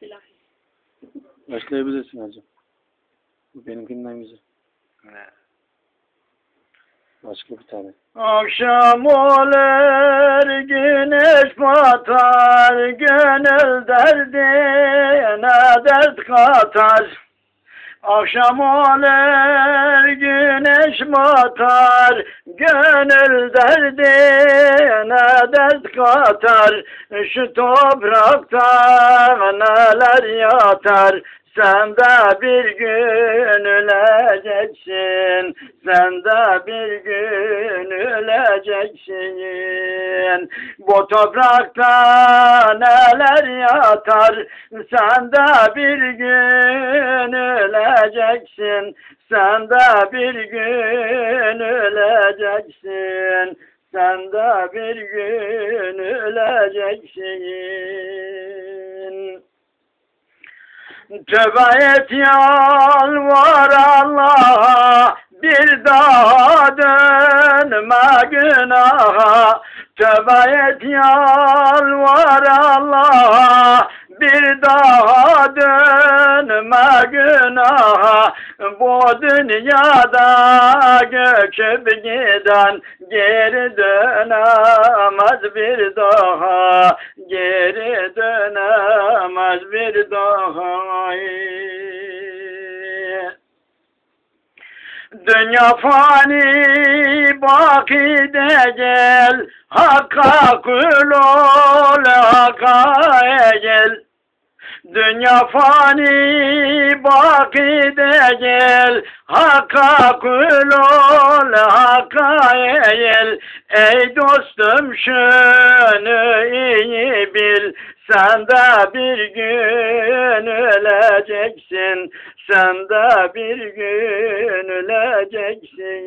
Silah. Başlayabilirsin hacım. Bu benimkinden güzel. Başka bir tane. Akşam olur güneş batar Gönül derdine dert katar Akşam olur güneş batar Gönül derdine dert katar Şu toprakta neler yatar sen de bir gün öleceksin, sen de bir gün öleceksin. Bu toprakta neler yatar, sen de bir gün öleceksin, sen de bir gün öleceksin, sen de bir gün öleceksin. Tövbe et yalvar Allah'a bir daha dönme günaha. Tövbe et yalvar Allah'a bir daha dönme günaha. Bu dünyada göçüp giden geri dönemez bir daha. Geri dönemez bir daha. Dünya fani baki de gel Hakka kul ol Hakka gel Dünya fani baki de gel. Hakka kul ol Hakka gel Ey dostum şunu iyi bil. Sen de bir gün öleceksin, sen de bir gün öleceksin.